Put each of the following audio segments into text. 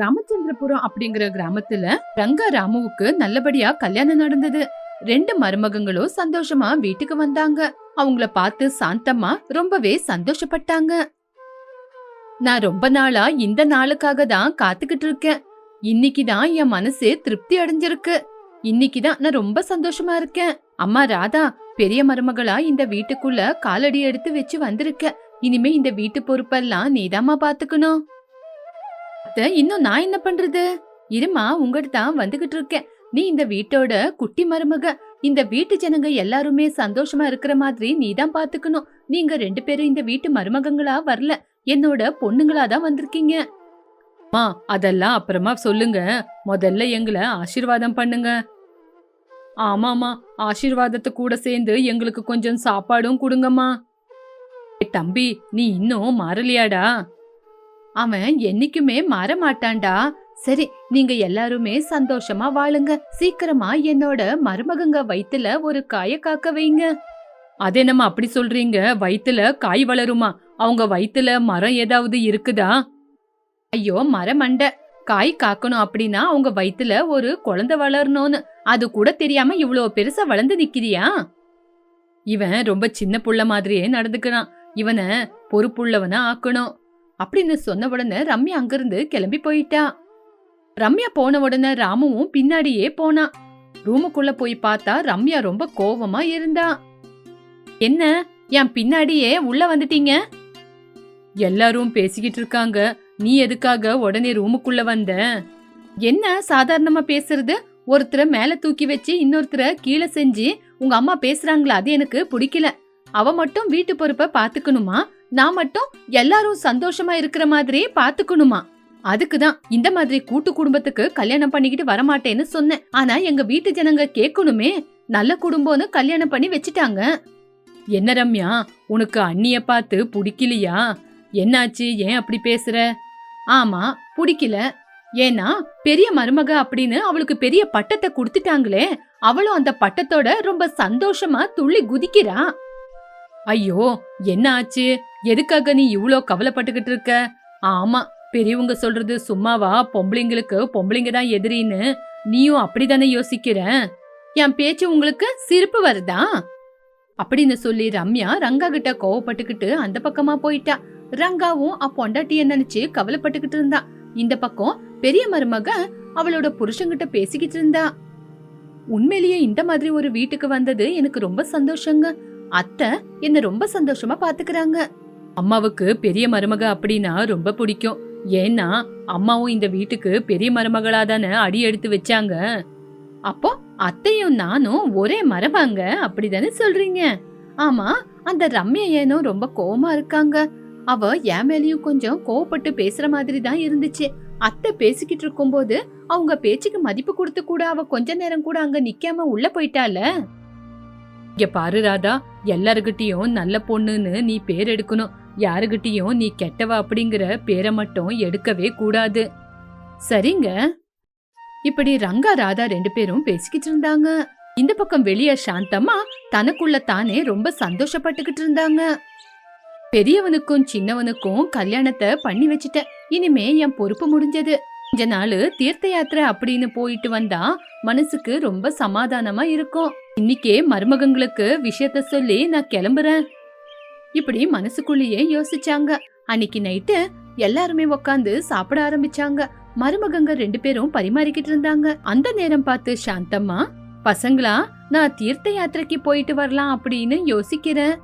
ராமச்சந்திரபுரம் அப்படிங்கிற கிராமத்துல ரங்கா ராமுவுக்கு நல்லபடியா கல்யாணம் நடந்தது. ரெண்டு மருமகங்களும் சந்தோஷமா வீட்டுக்கு வந்தாங்க. அவங்கள பார்த்து சாந்தம்மா ரொம்பவே சந்தோஷப்பட்டாங்க. நான் ரொம்ப நாளா இந்த நாளுக்காக தான் காத்துக்கிட்டு இருக்கேன். இன்னைக்கு தான் என் மனசு திருப்தி அடைஞ்சிருக்கு. இன்னைக்கு தான் நான் ரொம்ப சந்தோஷமா இருக்கேன். அம்மா ராதா பெரிய மருமகளா இந்த வீட்டுக்குள்ள காலடி எடுத்து வச்சு வந்திருக்க. இனிமே இந்த வீட்டு பொறுப்பெல்லாம் நீதாம்மா பாத்துக்கணும். அத்தை, இன்னும் நான் என்ன பண்றது? இருமா உங்ககிட்ட தான் வந்துகிட்டு இருக்கேன். நீ இந்த வீட்டோட குட்டி மருமக. இந்த வீட்டு ஜனங்க எல்லாருமே சந்தோஷமா இருக்கிற மாதிரி நீ தான் பாத்துக்கணும். நீங்க ரெண்டு பேரும் இந்த வீட்டு மருமகங்களா வரல. என்னோட பொண்ணுங்களா தான் வந்திருக்கீங்க. அம்மா அதெல்லாம் அப்புறமா சொல்லுங்க. முதல்ல எங்களை ஆசீர்வாதம் பண்ணுங்க. ஆமாமா ஆசீர்வாதத்தை கூட சேர்ந்து எங்களுக்கு கொஞ்சம் சாப்பாடும் கொடுங்கம்மா. தம்பி நீ இன்னும் மாறலையாடா? அவன் என்னைக்குமே மாற மாட்டான்டா சரி நீங்க எல்லாருமே சந்தோஷமா வாழுங்க. சீக்கிரமா என்னோட மருமகங்க வயித்துல ஒரு காய காக்க வைங்க. அதே நம்ம அப்படி சொல்றீங்க? வயித்துல காய் வளருமா? அவங்க வயித்துல மரம் ஏதாவது இருக்குதா? ஐயோ மரமண்ட காய் காக்கணும் அப்படின்னா அவங்க வயித்துல ஒரு குழந்தை வளரணும்னு. அது கூட தெரியாம இவ்வளோ பெருசா வளர்ந்து நிக்கிறியா? இவன் ரொம்ப சின்ன புள்ள மாதிரியே நடந்துக்கிறான். இவனை பொறுப்புள்ளவனா ஆக்கணும். அப்படின்னு சொன்ன உடனே ரம்யா அங்கிருந்து கிளம்பி போயிட்டா. ரம்யா போன உடனே ராமுவும் பின்னாடியே போனா. ரூமுக்குள்ள போய் பார்த்தா ரம்யா ரொம்ப கோவமா இருந்தா. என்ன என் பின்னாடியே உள்ள வந்துட்டீங்க? எல்லாரும் பேசிக்கிட்டு இருக்காங்க. நீ எதுக்காக உடனே ரூமுக்குள்ள வந்த? என்ன சாதாரணமா பேசுறது? ஒருத்தரை மேல தூக்கி வச்சு இன்னொருத்தரை கீழே செஞ்சு உங்க அம்மா பேசுறாங்களா? அது எனக்கு பிடிக்கல. அவ மட்டும் வீட்டு பொறுப்பை பாத்துக்கணுமா நான் மட்டும் எல்லாரும் சந்தோஷமா இருக்கிற மாதிரியே பாத்துக்கணுமா? அதுக்கு தான் இந்த மாதிரி கூட்டு குடும்பத்துக்கு கல்யாணம் பண்ணிக்கிட்டு வரமாட்டேன்னு சொன்னேன். ஆனா எங்க வீட்டு ஜனங்க கேட்கணுமே நல்ல குடும்பம்னு கல்யாணம் பண்ணி வச்சுட்டாங்க. என்ன ரம்யா உனக்கு அண்ணிய பார்த்து பிடிக்கலையா? என்னாச்சு? ஏன் அப்படி பேசுற? ஆமா பிடிக்கல. ஏன்னா பெரிய மருமக அப்படின்னு அவளுக்கு பெரிய பட்டத்தை கொடுத்துட்டாங்களே. அவளும் அந்த பட்டத்தோட ரொம்ப சந்தோஷமா துள்ளி குதிக்கிறா. ஐயோ என்ன ஆச்சு? எதுக்காக நீ இவ்ளோ கவலைப்பட்டுக்கிட்டு இருக்க? ஆமா பெரியவங்க சொல்றது சும்மாவா? பொம்பளைங்களுக்கு பொம்பளைங்க தான் எதிரின்னு. நீயும் அப்படிதானே யோசிக்கிற? என் பேச்சு உங்களுக்கு சிரிப்பு வருதா? அப்படின்னு சொல்லி ரம்யா ரங்கா கிட்ட கோவப்பட்டுக்கிட்டு அந்த பக்கமா போயிட்டா. ரங்காவும் அப்பொண்டாட்டிய நினைச்சு கவலைப்பட்டுக்கிட்டு இருந்தா. இந்த பக்கம் பெரிய மருமக அவளோட புருஷங்கிட்ட பேசிக்கிட்டு இருந்தா. உண்மையிலேயே இந்த மாதிரி ஒரு வீட்டுக்கு வந்தது எனக்கு ரொம்ப சந்தோஷங்க. அத்தை என்ன ரொம்ப சந்தோஷமா பாத்துக்கிறாங்க. அம்மாவுக்கு பெரிய மருமக அப்படின்னா ரொம்ப பிடிக்கும். ஏன்னா அம்மாவும் இந்த வீட்டுக்கு பெரிய மருமகளா தானே அடி எடுத்து வச்சாங்க. அப்போ அத்தையும் நானும் ஒரே மரபாங்க அப்படிதானே சொல்றீங்க. ஆமா அந்த ரம்யா ஏனோ ரொம்ப கோவமா இருக்காங்க. அவ என் மேலயும் கொஞ்சம் கோவப்பட்டு பேசுற மாதிரி தான் இருந்துச்சு. அத்தை பேசிக்கிட்டு இருக்கும்போது அவங்க பேச்சுக்கு மதிப்பு கொடுத்து கூட அவ கொஞ்ச நேரம் கூட அங்க நிக்காம உள்ள போயிட்டால இங்க பாரு ராதா எல்லாருகிட்டயும் நல்ல பொண்ணுன்னு நீ பேர் எடுக்கணும். யாருகிட்டயும் நீ கெட்டவ அப்படிங்கிற பேரை மட்டும் எடுக்கவே கூடாது. சரிங்க. இப்படி ரங்கா ராதா ரெண்டு பேரும் பேசிக்கிட்டு இருந்தாங்க. இந்த பக்கம் வெளிய சாந்தம்மா தனக்குள்ள தானே ரொம்ப சந்தோஷப்பட்டுக்கிட்டு இருந்தாங்க. பெரியவனுக்கும் சின்னவனுக்கும் கல்யாணத்தை பண்ணி வச்சுட்டேன். இனிமே என் பொறுப்பு முடிஞ்சது. கொஞ்ச நாள் தீர்த்த யாத்திரை அப்படின்னு போயிட்டு வந்தா மனசுக்கு ரொம்ப சமாதானமா இருக்கும். இன்னைக்கே மருமகங்களுக்கு விஷயத்த சொல்லி நான் கிளம்புறேன். இப்படி மனசுக்குள்ளேயே யோசிச்சாங்க. அன்னைக்கு நைட்டு எல்லாருமே உக்காந்து சாப்பிட ஆரம்பிச்சாங்க. மருமகங்க ரெண்டு பேரும் பரிமாறிக்கிட்டு இருந்தாங்க. அந்த நேரம் பார்த்து சாந்தம்மா பசங்களா நான் தீர்த்த யாத்திரைக்கு போயிட்டு வரலாம் அப்படின்னு யோசிக்கிறேன்.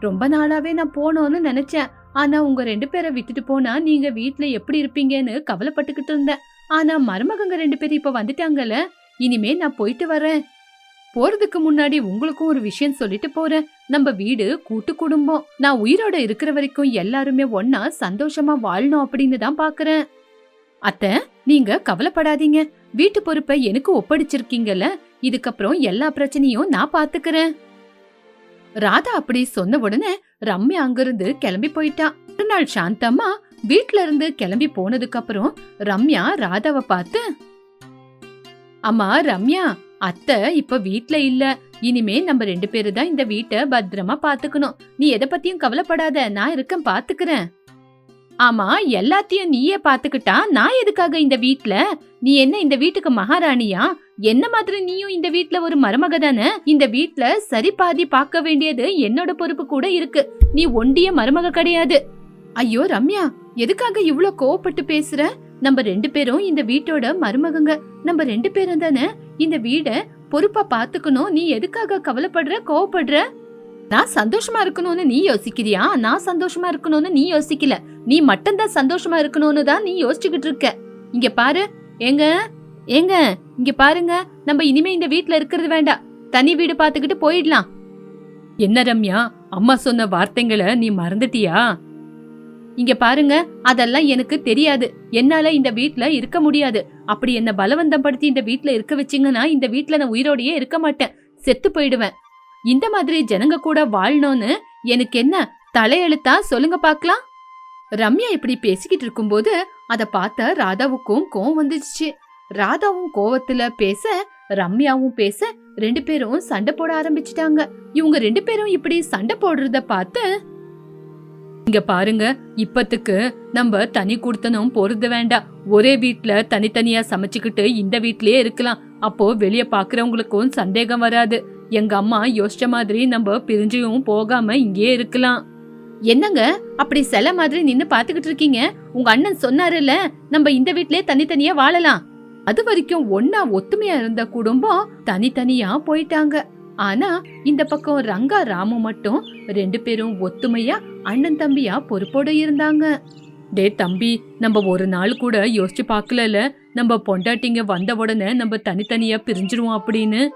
ரொம்ப நாளாவே நான் போனோன்னு நினைச்சேன். ஆனா உங்க ரெண்டு பேரை விட்டுட்டு போனா நீங்க வீட்டுல எப்படி இருப்பீங்கன்னு கவலைப்பட்டுக்கிட்டு இருந்தேன். ஆனா மருமகங்க ரெண்டு பேரும் இப்ப வந்துட்டாங்கல்ல இனிமே நான் போயிட்டு வரேன். போறதுக்கு முன்னாடி உங்களுக்கும் ஒரு விஷயம் சொல்லிட்டு போறேன். நம்ம வீடு கூட்டு குடும்பம். நான் உயிரோட இருக்கிற வரைக்கும் எல்லாருமே ஒன்னா சந்தோஷமா வாழணும் அப்படின்னு தான் பாக்குறேன். அத்தை நீங்க கவலைப்படாதீங்க. வீட்டு பொறுப்பை எனக்கு ஒப்படைச்சிருக்கீங்கல்ல இதுக்கப்புறம் எல்லா பிரச்சனையும் நான் பாத்துக்கிறேன். ராதா அப்படி சொன்ன உடனே ரம்யா அங்கிருந்து கிளம்பி போயிட்டா. ஒரு நாள் சாந்தம்மா வீட்ல இருந்து கிளம்பி போனதுக்கு அப்புறம் ரம்யா ராதாவை பார்த்து அம்மா ரம்யா அத்தை இப்ப வீட்ல இல்ல. இனிமே நம்ம ரெண்டு பேரு தான் இந்த வீட்டை பத்திரமா பாத்துக்கணும் நீ எதை பத்தியும் கவலைப்படாத. நான் இருக்கேன் பாத்துக்கிறேன் ஆமா எல்லாத்தையும் நீயே பாத்துக்கிட்டா நான் எதுக்காக இந்த வீட்ல? நீ என்ன இந்த வீட்டுக்கு மகாராணியா? என்ன மாதிரி நீயும் இந்த வீட்ல ஒரு மருமக தானே? இந்த வீட்ல சரி பாதி பார்க்க வேண்டியது என்னோட பொறுப்பு கூட இருக்கு. நீ ஒண்டிய மருமக கிடையாது. ஐயோ ரம்யா எதுக்காக இவ்ளோ கோவப்பட்டு பேசுற? நம்ம ரெண்டு பேரும் இந்த வீட்டோட மருமகங்க. நம்ம ரெண்டு பேரும் தானே? இந்த வீட பொறுப்பா பாத்துக்கணும் நீ எதுக்காக கவலைப்படுற கோவப்படுற? நான் சந்தோஷமா இருக்கணும்னு நீ யோசிக்கிறியா? நான் சந்தோஷமா இருக்கணும்னு நீ யோசிக்கல. நீ மட்டும்தான் சந்தோஷமா இருக்கணும்னு தான் நீ யோசிச்சுக்கிட்டு இருக்க. இங்க பாரு. ஏங்க? ஏங்க? இங்க பாருங்க. நம்ம இனிமே இந்த வீட்ல இருக்கிறது வேண்டாம். தனி வீடு பாத்துக்கிட்டு போயிடலாம். என்ன ரம்யா? அம்மா சொன்ன வார்த்தைங்களை நீ மறந்துட்டியா? இங்க பாருங்க. அதெல்லாம் எனக்கு தெரியாது. என்னால இந்த வீட்ல இருக்க முடியாது. அப்படி என்ன பலவந்தம் படுத்தி இந்த வீட்ல இருக்க வச்சிங்கன்னா இந்த வீட்ல நான் உயிரோடையே இருக்க மாட்டேன். செத்து போயிடுவேன். இந்த மாதிரி ஜனங்க கூட வாழணும்னு எனக்கு என்ன தலையெழுத்தா சொல்லுங்க பாக்கலாம் ரம்யா இப்படி பேசிக்கிட்டு இருக்கும்போது அதை பார்த்த ராதாவுக்கும் கோவம் வந்துச்சு ராதாவும் கோவத்துல பேச ரம்யாவும் பேச ரெண்டு பேரும் சண்டை போட ஆரம்பிச்சிட்டாங்க. இவங்க ரெண்டு பேரும் இப்படி சண்டை போடுறத பார்த்து இங்க பாருங்க இப்பத்துக்கு நம்ம தனி குடுத்தனும் போறது வேண்டாம். ஒரே வீட்ல தனித்தனியா சமைச்சுக்கிட்டு இந்த வீட்லயே இருக்கலாம். அப்போ வெளிய பாக்குறவங்களுக்கும் சந்தேகம் வராது. எங்க அம்மா யோசிச்ச மாதிரி நம்ம பிரிஞ்சும் போகாம இங்கேயே இருக்கலாம். என்னங்க? அப்படி சில மாதிரி நின்னு பாத்துக்கிட்டு இருக்கீங்க? உங்க அண்ணன் சொன்னாருல்ல நம்ம இந்த வீட்லயே தனித்தனியா வாழலாம். அது வரைக்கும் ஒன்னா ஒத்துமையா இருந்த குடும்பம் தனித்தனியா போயிட்டாங்க. ஆனா இந்த பக்கம் ரங்கா ராமு மட்டும் ரெண்டு பேரும் ஒத்துமையா அண்ணன் தம்பியா பொறுப்போட இருந்தாங்க. டே தம்பி நம்ம ஒரு நாள் கூட யோசிச்சு பார்க்கலல நம்ம பொண்டாட்டிங்க வந்த உடனே நம்ம தனித்தனியா பிரிஞ்சிருவோம் அப்படின்னு.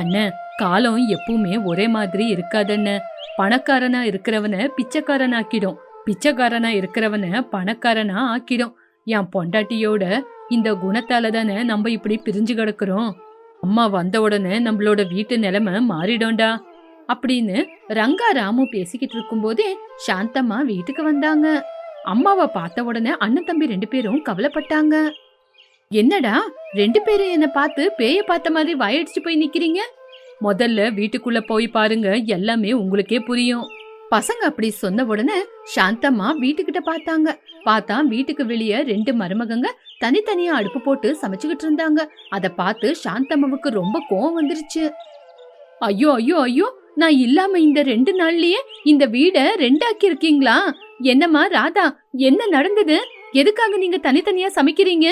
அண்ணன் காலம் எப்பவுமே ஒரே மாதிரி இருக்காதண்ண. பணக்காரனா இருக்கிறவன பிச்சைக்காரனாக்கிடும். பிச்சைக்காரனா இருக்கிறவன பணக்காரனா ஆக்கிடும். என் பொண்டாட்டியோட இந்த குணத்தால தானே நம்ம இப்படி பிரிஞ்சு கிடக்குறோம். அம்மா வந்த உடனே நம்மளோட வீட்டு நிலைமை மாறிடும்டா. அப்படின்னு ரங்கா ராமு பேசிக்கிட்டு இருக்கும்போதே சாந்தம்மா வீட்டுக்கு வந்தாங்க. அம்மாவை பார்த்த உடனே அண்ணன் தம்பி ரெண்டு பேரும் கவலைப்பட்டாங்க. என்னடா? ரெண்டு பேரும் என்ன பார்த்து பேய பார்த்த மாதிரி வாயடிச்சு போய் நிக்கிறீங்க? முதல்ல வீட்டுக்குள்ள போய் பாருங்க எல்லாமே உங்களுக்கே புரியும். பசங்க அப்படி சொன்ன உடனே சாந்தம்மா வீட்டுக்கிட்ட பார்த்தாங்க. பார்த்தா வீட்டுக்கு வெளியே ரெண்டு மருமகங்க தனித்தனியா அடுப்பு போட்டு சமைச்சுக்கிட்டு இருந்தாங்க. அதை பார்த்து சாந்தம்மாவுக்கு ரொம்ப கோவம் வந்துருச்சு. ஐயோ ஐயோ ஐயோ நான் இல்லாம இந்த ரெண்டு நாள்லயே இந்த வீடை ரெண்டாக்கி இருக்கீங்களா என்னம்மா ராதா என்ன நடந்தது? எதுக்காக நீங்க தனித்தனியா சமைக்கிறீங்க?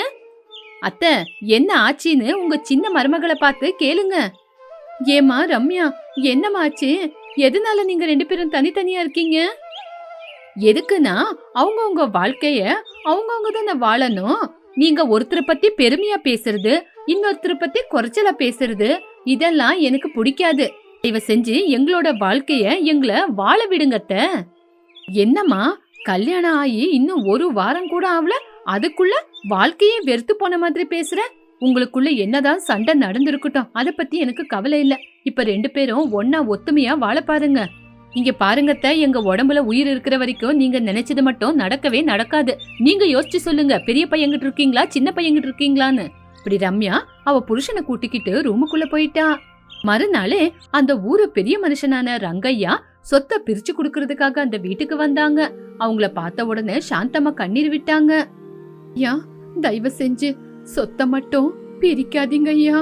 அத்தை என்ன ஆச்சின்னு உங்க சின்ன மருமகளை பார்த்து கேளுங்க. ஏமா ரம்யா என்னம்மா ஆச்சு? எதனால நீங்க ரெண்டு பேரும் தனித்தனியா இருக்கீங்க? எதுக்குன்னா அவங்கவுங்க வாழ்க்கைய அவங்கவுங்க தானே வாழணும். நீங்க ஒருத்தரை பத்தி பெருமையா பேசுறது இன்னொருத்தரை பத்தி குறைச்சலா பேசுறது இதெல்லாம் எனக்கு பிடிக்காது. இவ செஞ்சு எங்களோட வாழ்க்கைய எங்களை வாழ விடுங்கத்த என்னம்மா கல்யாணம் ஆகி இன்னும் ஒரு வாரம் கூட ஆகல அதுக்குள்ள வாழ்க்கையே வெறுத்து போன மாதிரி பேசுற? உங்களுக்குள்ள என்னதான் சண்டை நடந்திருக்கட்டும் அத பத்தி எனக்கு கவலை இல்ல. இப்ப ரெண்டு பேரும் ஒன்னா ஒத்துமையா வாழ பாருங்க. இங்க பாருங்கத்த எங்க உடம்புல உயிர் இருக்கிற வரைக்கும் நீங்க நினைச்சது மட்டும் நடக்கவே நடக்காது. நீங்க யோசிச்சு சொல்லுங்க பெரிய பையன்கிட்ட இருக்கீங்களா சின்ன பையன்கிட்ட இருக்கீங்களான்னு? இப்படி ரம்யா அவ புருஷனை கூட்டிக்கிட்டு ரூமுக்குள்ள போயிட்டா. மறுநாளே அந்த ஊரு பெரிய மனுஷனான ரங்கையா சொத்தை பிரிச்சு குடுக்கறதுக்காக அந்த வீட்டுக்கு வந்தாங்க. அவங்கள பார்த்த உடனே சாந்தம்மா கண்ணீர் விட்டாங்க. ஐயா தயவு செஞ்சு சொத்தை மட்டும் பிரிக்காதீங்க ஐயா.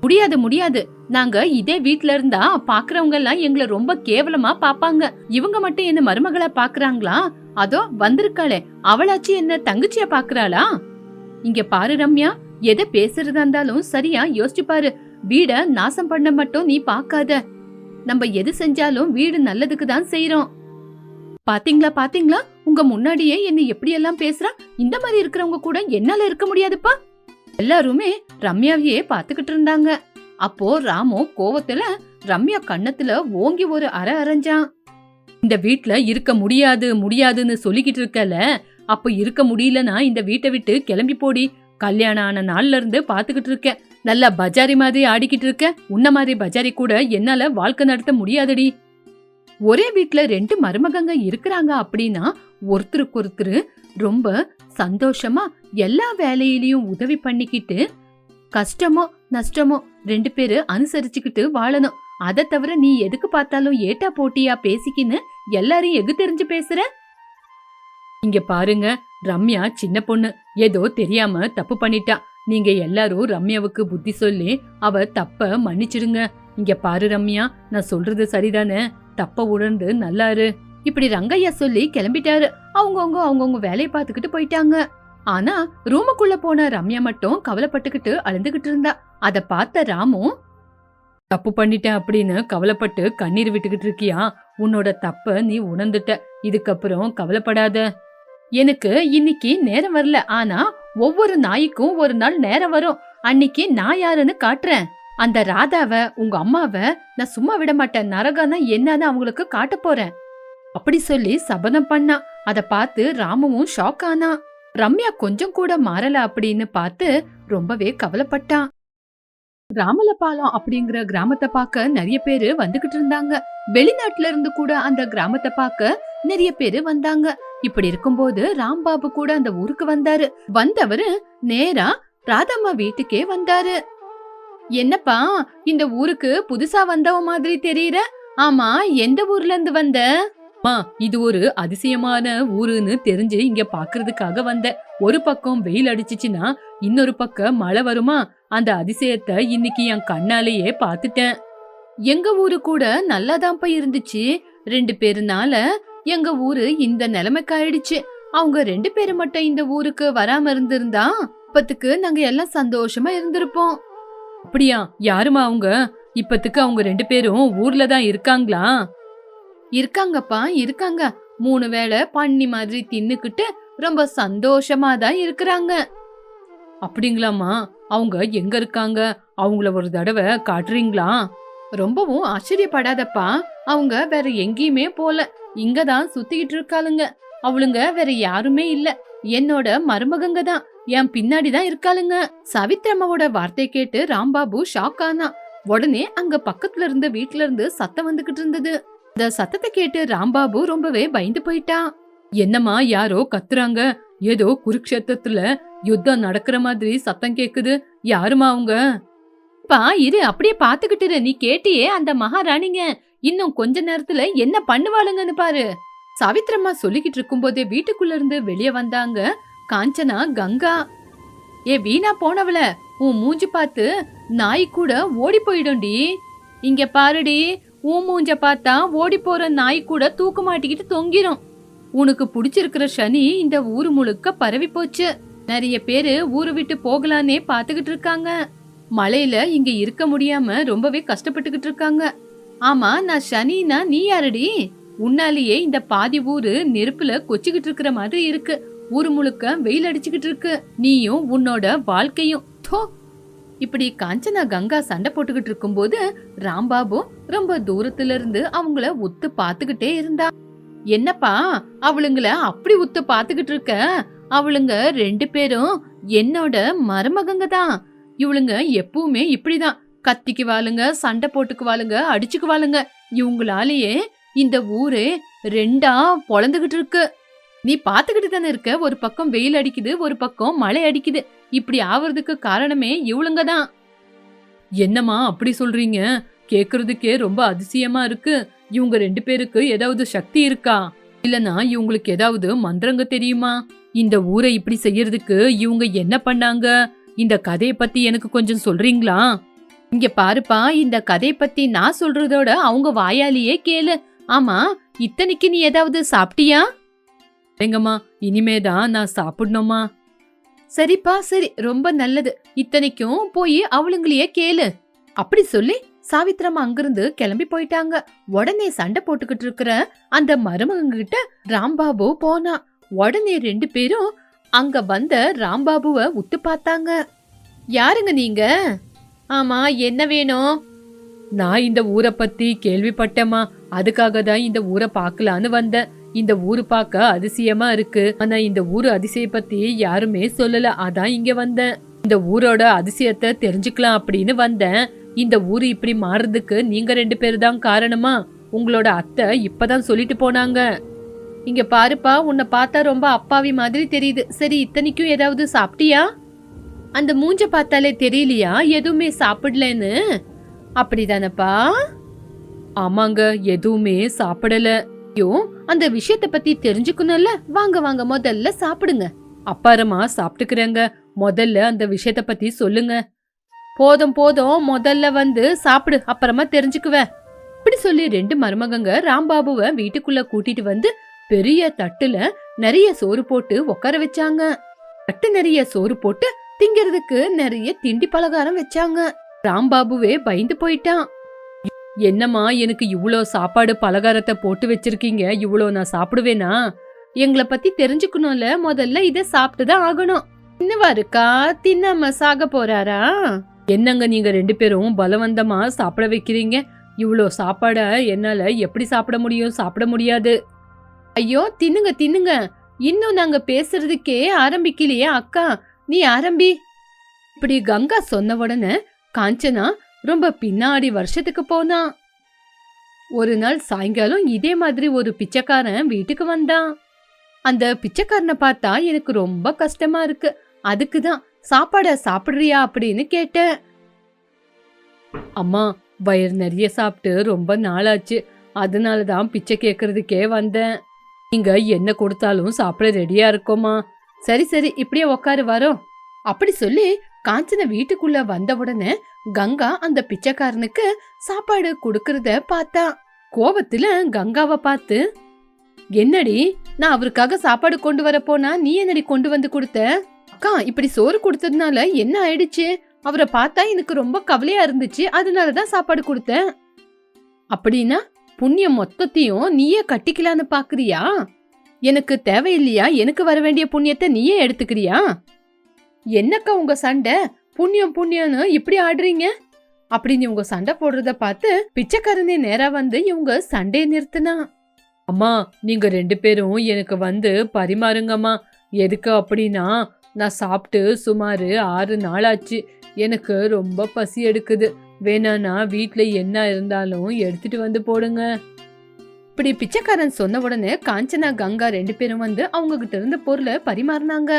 முடியாது முடியாது. நாங்க இதே வீட்ல இருந்தா பாக்குறவங்க எல்லாம் எங்களை ரொம்ப கேவலமா பாப்பாங்க. இவங்க மட்டும் என்ன மருமகளை பாக்குறாங்களா? அதோ வந்திருக்காளே. அவளாச்சு என்ன தங்கச்சியா பாக்குறாளா? இங்க பாரு ரம்யா எதை பேசுறதா இருந்தாலும் சரியா யோசிச்சு பாரு. வீட நாசம் பண்ண மட்டும் நீ பாக்காத. நம்ம எது செஞ்சாலும் வீடு நல்லதுக்கு தான் செய்யறோம் பாத்தீங்களா பாத்தீங்களா? உங்க முன்னாடியே என்ன எப்படி எல்லாம் பேசுறா? இந்த மாதிரி இருக்கிறவங்க கூட என்னால இருக்க முடியாதுப்பா. எல்லாருமே ரம்யாவையே பாத்துக்கிட்டு இருந்தாங்க. அப்போ ராமு கோவத்துல ரம்யா கண்ணத்துல ஓங்கி ஒரு அற அரைஞ்சான். இந்த வீட்ல இருக்க முடியாது முடியாதுன்னு சொல்லிக்கிட்டு இருக்கல. அப்ப இருக்க முடியலனா இந்த வீட்டை விட்டு கிளம்பி போடி. கல்யாணம் ஆன நாள்ல இருந்து பாத்துக்கிட்டு இருக்கேன் நல்லா பஜாரி மாதிரி ஆடிக்கிட்டு இருக்க. உன்ன மாதிரி பஜாரி கூட என்னால வாழ்க்கை நடத்த முடியாதடி. ஒரே வீட்ல ரெண்டு மருமகங்க இருக்கிறாங்க அப்படின்னா ஒருத்தருக்கு ஒருத்தர் ரொம்ப சந்தோஷமா எல்லா வேலையிலயும் உதவி பண்ணிக்கிட்டு கஷ்டமோ நஷ்டமோ ரெண்டு பேரு அனுசரிச்சுக்கிட்டு வாழணும். அதை தவிர நீ எதுக்கு பார்த்தாலும் ஏட்டா போட்டியா பேசிக்கின்னு எல்லாரையும் எகு தெரிஞ்சு பேசுற? இங்க பாருங்க ரம்யா சின்ன பொண்ணு. ஏதோ தெரியாம தப்பு பண்ணிட்டா. நீங்க எல்லாரும் ரம்யாவுக்கு புத்தி சொல்லி அவ தப்ப மன்னிச்சிடுங்க. இங்க பாரு ரம்யா நான் சொல்றது சரிதானே? தப்ப உணர்ந்து நல்லாரு. இப்படி ரங்கையா சொல்லி கிளம்பிட்டாரு. அவங்கவுங்க அவங்கவுங்க வேலையை பார்த்துக்கிட்டு போயிட்டாங்க. ஆனா ரூமுக்குள்ள போன ரம்யா மட்டும் கவலைப்பட்டுக்கிட்டு அழுந்துகிட்டு இருந்தா. அத பார்த்த ராமு தப்பு பண்ணிட்டேன் அப்படின்னு கவலைப்பட்டு கண்ணீர் விட்டுக்கிட்டு இருக்கியா? உன்னோட தப்ப நீ உணர்ந்துட்ட. இதுக்கப்புறம் கவலைப்படாத. எனக்கு இன்னைக்கு நேரம் வரல. ஆனா ஒவ்வொரு நாய்க்கும் ஒரு நாள் நேரம் வரும். அன்னைக்கு நான் யாருன்னு காட்டுறேன். அந்த ராதாவ உங்க அம்மாவ நான் சும்மா விட மாட்டேன். நரகம்னா என்னன்னு அவங்களுக்கு காட்ட போறேன். அப்படி சொல்லி சபதம் பண்ணா. அத பார்த்து ராமுவும் ஷாக் ஆனா. ரம்யா கொஞ்சம் கூட மாறல அப்படின்னு பார்த்து ரொம்பவே கவலைப்பட்டான் ராமலபாலம் அப்படிங்கிற கிராமத்தை பார்க்க நிறைய பேரு வந்துகிட்டு இருந்தாங்க. வெளிநாட்டுல இருந்து கூட அந்த கிராமத்தை பார்க்க நிறைய பேரு வந்தாங்க. இப்படி இருக்கும்போது ராம்பாபு கூட அந்த ஊருக்கு வந்தாரு. வந்தவரு நேரா ராதம்மா வீட்டுக்கே வந்தாரு. என்னப்பா இந்த ஊருக்கு புதுசா வந்தவ மாதிரி தெரியற? ஆமா எந்த ஊர்ல இருந்து வந்த இது ஒரு அதிசயமான ஊருன்னு தெரிஞ்சு இங்க பாக்குறதுக்காக வந்த. ஒரு பக்கம் வெயில் அடிச்சுச்சுன்னா இன்னொரு பக்கம் மழை வருமா? அந்த அதிசயத்தை இன்னைக்கு என் கண்ணாலேயே பாத்துட்டேன். எங்க ஊரு கூட நல்லாதான்ப்பா இருந்துச்சு. ரெண்டு பேருனால எங்க ஊரு இந்த நிலைமைக்கு ஆயிடுச்சு. அவங்க ரெண்டு பேரு மட்டும் இந்த ஊருக்கு வராம இருந்திருந்தா இப்பத்துக்கு நாங்க எல்லாம் சந்தோஷமா இருந்திருப்போம். அப்படியா? யாருமா அவங்க? இப்பத்துக்கு அவங்க ரெண்டு பேரும் ஊர்ல தான் இருக்காங்களா? இருக்காங்கப்பா இருக்காங்க. மூணு வேளை பண்ணி மாதிரி தின்னுக்கிட்டு ரொம்ப சந்தோஷமா தான் இருக்கிறாங்க. அப்படிங்களாம்மா? அவங்க எங்க இருக்காங்க? அவங்கள ஒரு தடவை காட்டுறீங்களா? ரொம்பவும் ஆச்சரியப்படாதப்பா. அவங்க வேற எங்கேயுமே போல. இங்க தான் சுத்திக்கிட்டு இருக்காளுங்க. அவளுங்க வேற யாருமே இல்ல. என்னோட மருமகங்க தான். என் பின்னாடி தான் இருக்காளுங்க. சவித்ரம்மாவோட வார்த்தை கேட்டு ராம்பாபு ஷாக் ஆனா உடனே அங்க பக்கத்துல இருந்த வீட்ல இருந்து சத்தம் வந்துகிட்டு இருந்தது. இந்த சத்தத்தை கேட்டு ராம்பாபு ரொம்பவே பயந்து போயிட்டான் என்னம்மா யாரோ கத்துறாங்க. ஏதோ குருக்ஷேத்திரத்துல யுத்தம் நடக்கிற மாதிரி சத்தம் கேக்குது. யாருமா அவங்க? பா இரு அப்படியே பாத்துக்கிட்டு நீ கேட்டியே அந்த மகாராணிங்க. இன்னும் கொஞ்ச நேரத்துல என்ன பண்ணுவாளுங்கன்னு பாரு. சாவித்ரம்மா சொல்லிக்கிட்டு இருக்கும்போதே வீட்டுக்குள்ள இருந்து வெளியே வந்தாங்க. காஞ்சனா கங்கா. ஏ வீணா போனவள உன் மூஞ்சி பார்த்து நாய் கூட ஓடி போயிடும்டி. இங்க பாருடி உன் மூஞ்ச பார்த்தா ஓடி போற நாய் கூட தூக்க மாட்டிக்கிட்டு தொங்கிரும். உனக்கு பிடிச்சிருக்கிற சனி இந்த ஊரு முழுக்க பரவி போச்சு. நிறைய பேரு ஊரு விட்டு போகலான்னே பாத்துக்கிட்டு இருக்காங்க. மழையில இங்க இருக்க முடியாம ரொம்பவே கஷ்டப்பட்டுக்கிட்டு இருக்காங்க. ஆமா நான் சனினா நீ யாரடி? உன்னாலேயே இந்த பாதி ஊரு நெருப்புல கொச்சிக்கிட்டு இருக்கிற மாதிரி இருக்கு. ஊரு முழுக்க வெயில் அடிச்சுக்கிட்டு இருக்கு. நீயும் உன்னோட வாழ்க்கையும். தோ. இப்படி காஞ்சனா கங்கா சண்டை போட்டுக்கிட்டு இருக்கும்போது ராம்பாபு ரொம்ப தூரத்துல இருந்து அவங்கள உத்து பாத்துக்கிட்டே இருந்தா. என்னப்பா அவளுங்கள அப்படி உத்து பாத்துக்கிட்டு இருக்க? அவளுங்க ரெண்டு பேரும் என்னோட மருமகங்க தான். இவளுங்க எப்பவுமே இப்படிதான். கத்திக்குவாளுங்க சண்டை போட்டுக்குவாளுங்க அடிச்சுக்குவாளுங்க. இவங்களாலேயே இந்த ஊரே ரெண்டா பொழந்துகிட்டு இருக்கு. நீ பாத்துக்கிட்டு தானே இருக்க? ஒரு பக்கம் வெயில் அடிக்குது ஒரு பக்கம் மழை அடிக்குது. இப்படி ஆவறதுக்கு காரணமே இவளுங்க தான். என்னம்மா அப்படி சொல்றீங்க? கேக்குறதுக்கே ரொம்ப அதிசயமா இருக்கு. இவங்க ரெண்டு பேருக்கு ஏதாவது சக்தி இருக்கா? இல்லனா இவங்களுக்கு ஏதாவது மந்திரங்க தெரியுமா? இந்த ஊரை இப்படி செய்யறதுக்கு இவங்க என்ன பண்ணாங்க? இந்த கதைய பத்தி எனக்கு கொஞ்சம் சொல்றீங்களா? இங்க பாருப்பா இந்த கதை பத்தி நான் சொல்றதோட அவங்க வாயாலேயே கேளு. ஆமா இத்தனைக்கு நீ ஏதாவது சாப்பிட்டியா? எங்கம்மா இனிமேதான் நான் சாப்பிடணுமா? சரிப்பா சரி ரொம்ப நல்லது. இத்தனைக்கும் போய் அவளுங்களையே கேளு. அப்படி சொல்லி சாவித்ரம்மா அங்கிருந்து கிளம்பி போயிட்டாங்க. உடனே சண்டை போட்டுக்கிட்டு இருக்கிற அந்த மருமகங்க கிட்ட ராம்பாபு போனா. உடனே ரெண்டு பேரும் அங்க வந்த ராம்பாபுவ உத்து பார்த்தாங்க. யாருங்க நீங்க? ஆமா என்ன வேணும்? நான் இந்த ஊரை பத்தி கேள்விப்பட்டேமா அதுக்காக தான் இந்த ஊரை பார்க்கலான்னு வந்தேன். இந்த ஊரு பார்க்க அதிசயமா இருக்கு. ஆனா இந்த ஊரு அதிசய பத்தி யாருமே சொல்லல. அதான் இங்க வந்தேன். இந்த ஊரோட அதிசயத்தை தெரிஞ்சுக்கலாம் அப்படின்னு வந்தேன். இந்த ஊரு இப்படி மாறுறதுக்கு நீங்க ரெண்டு பேரு தான் காரணமா? உங்களோட அத்தை இப்பதான் சொல்லிட்டு போனாங்க. இங்க பாருப்பா உன்னை பார்த்தா ரொம்ப அப்பாவி மாதிரி தெரியுது. சரி இத்தனைக்கும் ஏதாவது சாப்பிட்டியா? அந்த மூஞ்ச பார்த்தாலே தெரியலையா? எதுவுமே சாப்பிடலன்னு? அப்படிதானப்பா? ஆமாங்க எதுவுமே சாப்பிடல. ஐயோ அந்த விஷயத்த பத்தி தெரிஞ்சுக்கணும்ல? வாங்க வாங்க முதல்ல சாப்பிடுங்க. அப்பாரமா சாப்பிட்டுக்கிறேங்க. முதல்ல அந்த விஷயத்த பத்தி சொல்லுங்க. போதும் போதும் முதல்ல வந்து சாப்பிடு அப்புறமா தெரிஞ்சுக்குவேன். இப்படி சொல்லி ரெண்டு மருமகங்க ராம்பாபுவை வீட்டுக்குள்ள கூட்டிட்டு வந்து பெரிய தட்டுல நிறைய சோறு போட்டு உட்கார வச்சாங்க. தட்டு நிறைய சோறு போட்டு திங்கிறதுக்கு நிறைய திண்டி பலகாரம் வச்சாங்க. ராம்பாபுவே பயந்து போயிட்டான். என்னம்மா எனக்கு இவ்வளோ சாப்பாடு பலகாரத்தை போட்டு வச்சிருக்கீங்க? இவ்வளோ நான் சாப்பிடுவேனா? எங்களை பத்தி தெரிஞ்சுக்கணும்ல. முதல்ல இதை சாப்பிட்டு தான் ஆகணும். இன்னவா இருக்கா? தின்னாம சாக போறாரா? என்னங்க நீங்க ரெண்டு பேரும் பலவந்தமா சாப்பிட வைக்கிறீங்க? இவ்வளோ சாப்பாட என்னால எப்படி சாப்பிட முடியும்? சாப்பிட முடியாது. ஐயோ தின்னுங்க தின்னுங்க. இன்னும் நாங்க பேசுறதுக்கே ஆரம்பிக்கலையே அக்கா. நீ ஆரம்பி. இப்படி கங்கா சொன்ன உடனே காஞ்சனா ரொம்ப பின்னாடி வருஷத்துக்கு போனா. ஒரு நாள் சாயங்காலம் இதே மாதிரி ஒரு பிச்சைக்காரன் வீட்டுக்கு வந்தான். அந்த பிச்சைக்காரனை பார்த்தா எனக்கு ரொம்ப கஷ்டமா இருக்கு. அதுக்கு தான் சாப்பாட சாப்பிடுறியா? அப்படின்னு கேட்டேன். அம்மா வயிறு நிறைய சாப்பிட்டு ரொம்ப நாளாச்சு. அதனால தான் பிச்சை கேட்கறதுக்கே வந்தேன். நீங்க என்ன கொடுத்தாலும் சாப்பிட ரெடியா இருக்கோமா சரி சரி இப்படியே உக்காரு வரோம். அப்படி சொல்லி காஞ்சன வீட்டுக்குள்ள வந்த உடனே கங்கா அந்த பிச்சைக்காரனுக்கு சாப்பாடு கொடுக்கறத பார்த்தா கோபத்துல கங்காவை பார்த்து என்னடி நான் அவருக்காக சாப்பாடு கொண்டு வர போனா நீ என்னடி கொண்டு வந்து கொடுத்த? அக்கா இப்படி சோறு கொடுத்ததுனால என்ன ஆயிடுச்சு? அவரை பார்த்தா எனக்கு ரொம்ப கவலையா இருந்துச்சு அதனால தான் சாப்பாடு கொடுத்தேன். அப்படின்னா புண்ணியம் மொத்தத்தையும் நீயே கட்டிக்கலான்னு பாக்குறியா? எனக்கு தேவையில்லையா? எனக்கு வர வேண்டிய புண்ணியத்தை நீயே எடுத்துக்கிறியா? என்னக்கா உங்க சண்டை? புண்ணியம் புண்ணியம்னு இப்படி ஆடுறீங்க? அப்படின்னு இவங்க சண்டை போடுறத பார்த்து பிச்சைக்காரனே நேரா வந்து இவங்க சண்டையை நிறுத்தினா. அம்மா நீங்க ரெண்டு பேரும் எனக்கு வந்து பரிமாறுங்கம்மா. எதுக்கு அப்படின்னா நான் சாப்பிட்டு சுமார் ஆறு நாள் ஆச்சு எனக்கு ரொம்ப பசி எடுக்குது. வேணானா வீட்டில் என்ன இருந்தாலும் எடுத்துட்டு வந்து போடுங்க. இப்படி பிச்சைக்காரன் சொன்ன உடனே காஞ்சனா கங்கா ரெண்டு பேரும் வந்து அவங்க கிட்ட இருந்த பொருளை பரிமாறினாங்க.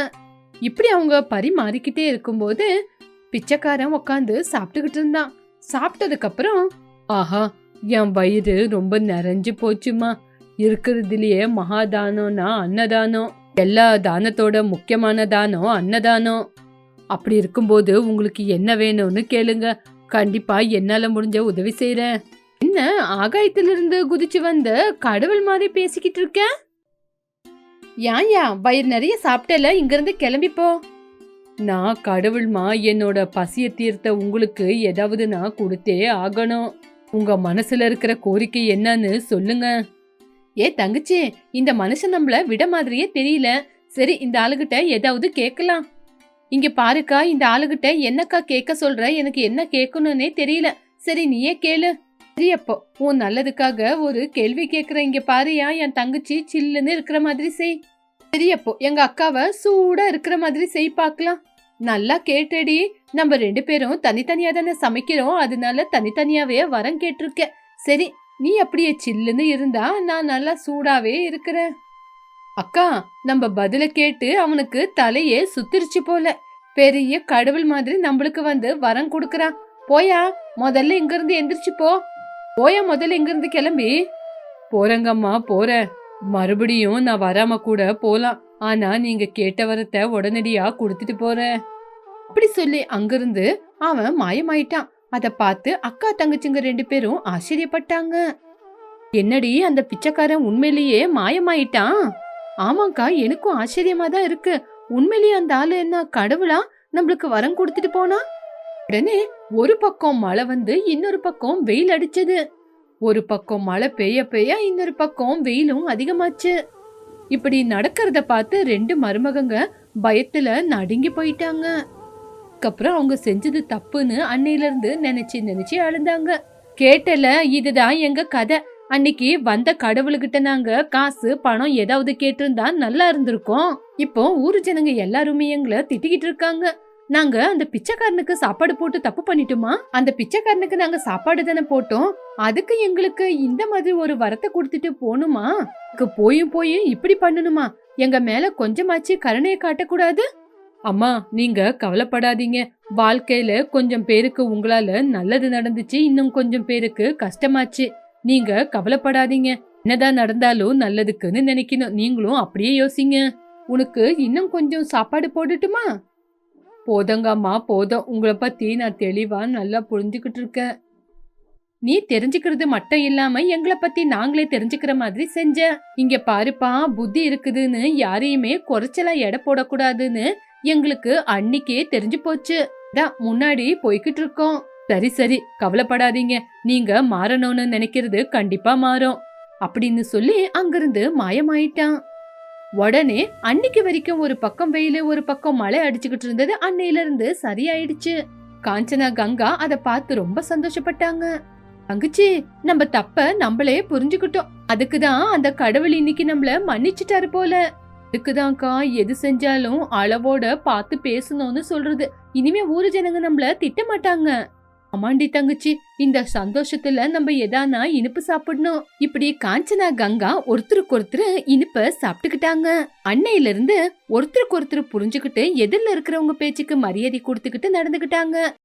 இப்படி அவங்க பரிமாறிக்கிட்டே இருக்கும்போது பிச்சைக்காரன் உட்காந்து சாப்பிட்டுக்கிட்டு இருந்தான். சாப்பிட்டதுக்கு அப்புறம் ஆஹா என் வயிறு ரொம்ப நிறைஞ்சு போச்சுமா இருக்கிறதுலயே மகாதானம்னா அன்னதானம். எல்லா தானத்தோட முக்கியமான தானம் அன்னதானம். அப்படி இருக்கும்போது உங்களுக்கு என்ன வேணும்னு கேளுங்க. கண்டிப்பா என்னால முடிஞ்ச உதவி செய்யறேன் என்ன ஆகாயத்திலிருந்து குதிச்சு வந்த கடவுள் மாதிரி பேசிக்கிட்டு இருக்க? யாயா வயிறு நிறைய சாப்பிட்டல இங்கிருந்து கிளம்பிப்போ நான் கடவுள்மா என்னோட பசியை தீர்த்த உங்களுக்கு ஏதாவது நான் கொடுத்தே ஆகணும். உங்க மனசுல இருக்கிற கோரிக்கை என்னன்னு சொல்லுங்க. ஏ தங்கச்சி இந்த மனுஷன் நம்மள விட மாதிரியே தெரியல. சரி இந்த ஆளுகிட்ட ஏதாவது கேட்கலாம் இங்க பாருக்கா இந்த ஆளுகிட்ட என்னக்கா கேட்க சொல்ற? எனக்கு என்ன கேட்கணும்னே தெரியல. சரி நீயே கேளு. சரி அப்போ உன் நல்லதுக்காக ஒரு கேள்வி கேட்குற இங்க பாருயா என் தங்கச்சி சில்லுன்னு இருக்கிற மாதிரி செய். சரி அப்போ எங்க அக்காவை சூடா இருக்கிற மாதிரி செய் பார்க்கலாம் நல்லா கேட்டடி. நம்ம ரெண்டு பேரும் தனித்தனியா தானே சமைக்கிறோம். அதனால தனித்தனியாவே வரம் கேட்டிருக்க சரி நீ அப்படியே சில்லுன்னு இருந்தா நான் நல்லா சூடாவே இருக்கிறேன். அக்கா நம்ம பதில கேட்டு அவனுக்கு தலையே சுத்திருச்சு போல. பெரிய கடவுள் மாதிரி நம்மளுக்கு வந்து வரம் கொடுக்கறான். போயா முதல்ல இங்க இருந்து எந்திரிச்சு போ. போயா முதல்ல இங்க இருந்து கிளம்பி. போறேங்கம்மா போற மறுபடியும் நான் வராம கூட போலாம். ஆனா நீங்க கேட்ட வரத்தை உடனடியா கொடுத்துட்டு போறேன். அப்படி சொல்லி அங்கிருந்து அவன் மாயமாயிட்டான். அத பார்த்து அக்கா தங்கச்சிங்க ரெண்டு பேரும் ஆச்சரியப்பட்டாங்க. என்னடி அந்த பிச்சைக்காரன் உண்மையிலேயே மாயமாயிட்டான்? ஆமாக்கா எனக்கும் ஆச்சரியமா தான் இருக்கு. உண்மையிலேயே அந்த ஆளு என்ன கடவுளா? நம்மளுக்கு வரம் கொடுத்துட்டு போனா? உடனே ஒரு பக்கம் மழை வந்து இன்னொரு பக்கம் வெயில் அடிச்சது. ஒரு பக்கம் மழை பெய்ய பெய்ய இன்னொரு பக்கம் வெயிலும் அதிகமாச்சு. இப்படி நடக்கிறத பார்த்து ரெண்டு மருமகங்க பயத்துல நடுங்கி போயிட்டாங்க. அதுக்கப்புறம் அவங்க செஞ்சது தப்புன்னு அன்னையிலேருந்து நினச்சி நினச்சி அழுந்தாங்க. கேட்டல இதுதான் எங்கள் கதை. அன்னைக்கு வந்த கடவுளுக்கிட்ட நாங்க காசு பணம் ஏதாவது கேட்டிருந்தா நல்லா இருந்திருக்கோம். இப்போ ஊர் ஜனங்க எல்லாருமே எங்களை திட்டிக்கிட்டு இருக்காங்க. நாங்க அந்த பிச்சைக்காரனுக்கு சாப்பாடு போட்டு தப்பு பண்ணிட்டோமா? அந்த பிச்சைக்காரனுக்கு நாங்க சாப்பாடு தானே போட்டோம். அதுக்கு எங்களுக்கு இந்த மாதிரி ஒரு வரத்தை கொடுத்துட்டு போகணுமா போயும் போயும் இப்படி பண்ணணுமா? எங்க மேல கொஞ்சமாச்சு கருணையை காட்டக்கூடாது? அம்மா நீங்க கவலைப்படாதீங்க. வாழ்க்கையில கொஞ்சம் பேருக்கு உங்களால நல்லது நடந்துச்சு இன்னும் கொஞ்சம் பேருக்கு கஷ்டமாச்சு. நீங்க கவலைப்படாதீங்க. என்னதான் நடந்தாலும் நல்லதுக்குன்னு நினைக்கணும். நீங்களும் அப்படியே யோசிங்க. உனக்கு இன்னும் கொஞ்சம் சாப்பாடு போட்டுட்டுமா போதங்கம்மா போதும். உங்களை பத்தி நான் தெளிவா நல்லா புரிஞ்சுக்கிட்டு இருக்கேன். நீ தெரிஞ்சுக்கிறது மட்டும் இல்லாம எங்களை பத்தி நாங்களே தெரிஞ்சுக்கிற மாதிரி செஞ்ச. இங்க பாருப்பா புத்தி இருக்குதுன்னு யாரையுமே குறைச்சலா எடை போடக்கூடாதுன்னு எங்களுக்கு அன்னிக்கே தெரிஞ்சு போச்சு. தான் முன்னாடி போய்கிட்டு இருக்கோம். சரி சரி கவலைப்படாதீங்க. நீங்க மாறணும்னு நினைக்கிறது கண்டிப்பா மாறும். அப்படின்னு சொல்லி அங்கிருந்து மாயமாயிட்டான். உடனே அன்னைக்கு வரைக்கும் ஒரு பக்கம் வெயிலு ஒரு பக்கம் மழை அடிச்சுக்கிட்டு இருந்தது. அன்னையில இருந்து சரியாயிடுச்சு. காஞ்சனா கங்கா அதை பார்த்து ரொம்ப சந்தோஷப்பட்டாங்க. தங்கச்சி நம்ம தப்ப நம்மளே புரிஞ்சுக்கிட்டோம். அதுக்குதான் அந்த கடவுள் இன்னைக்கு நம்மள மன்னிச்சிட்டாரு போல. அதுக்குதான்க்கா எது செஞ்சாலும் அளவோட பார்த்து பேசணும்னு சொல்றது. இனிமே ஊரு ஜனங்க நம்மள திட்ட மாட்டாங்க ஆமாண்டி தங்கச்சி இந்த சந்தோஷத்துல நம்ம எதானா இனிப்பு சாப்பிடணும். இப்படி காஞ்சனா கங்கா ஒருத்தருக்கு ஒருத்தர் இனிப்ப சாப்பிட்டுக்கிட்டாங்க. அன்னையில இருந்து ஒருத்தருக்கு ஒருத்தர் புரிஞ்சுக்கிட்டு எதிரில இருக்கிறவங்க பேச்சுக்கு மரியாதை கொடுத்துக்கிட்டு நடந்துக்கிட்டாங்க.